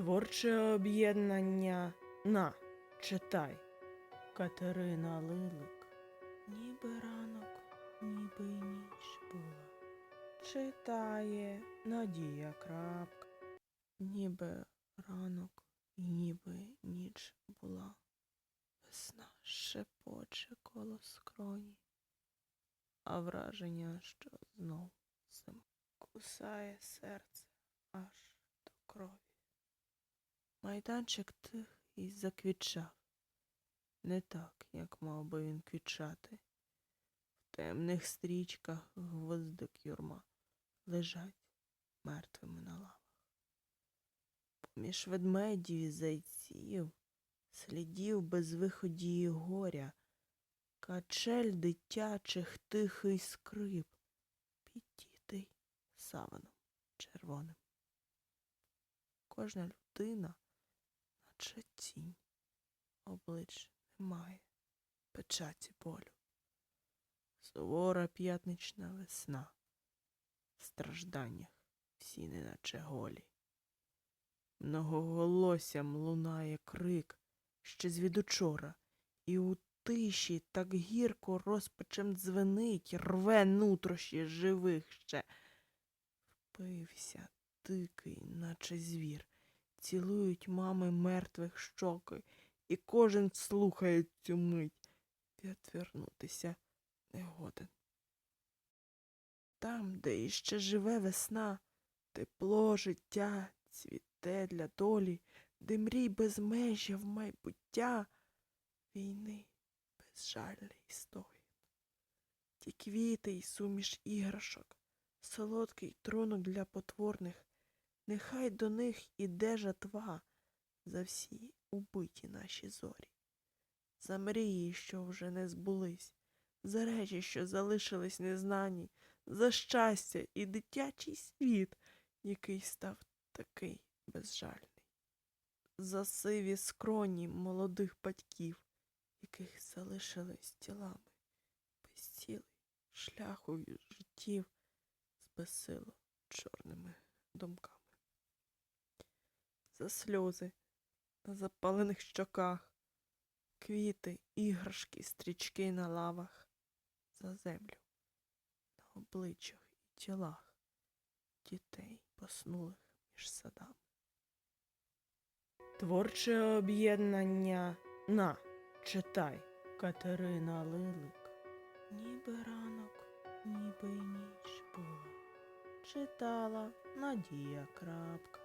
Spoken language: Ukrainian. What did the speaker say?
Творче об'єднання на читай. Катерина Лилик. Ніби ранок, ніби ніч була. Читає Надія Крапка. Ніби ранок, ніби ніч була. Весна шепоче коло скроні, а враження, що знов зима кусає серце Майданчик тихий заквітчав, не так, як мав би він квітчати. В темних стрічках гвоздик юрма лежать мертвими на лавах. Поміж ведмедів і зайців, слідів безвиходії горя, качель дитячих тихий скрип, підтітий саваном червоним. Кожна людина, наче тінь, облич немає, печаті болю. Сувора п'ятнична весна, в стражданнях всі неначе голі. Многоголоссям лунає крик ще звідучора, і у тиші так гірко розпачем дзвенить, рве нутрощі живих ще. Впився дикий, наче звір, цілують мами мертвих щоки, і кожен слухає цю мить, відвернутися не годен. Там, де іще живе весна, тепло життя цвіте для долі, де мрій безмежя в майбуття, війни безжальний стогін. Ті квіти й суміш іграшок, солодкий трунок для потворних, нехай до них іде жатва за всі убиті наші зорі, за мрії, що вже не збулись, за речі, що залишились незнані, за щастя і дитячий світ, який став такий безжальний, за сиві скроні молодих батьків, яких залишились тілами, безцілий шляхою життів з безсило чорними думками. Сльози на запалених щоках, квіти, іграшки, стрічки на лавах, за землю на обличчях і тілах дітей поснулих між садами. Творче об'єднання на читай Катерина Лилик. Ніби ранок, ніби й ніч була. Читала Надія Крапка.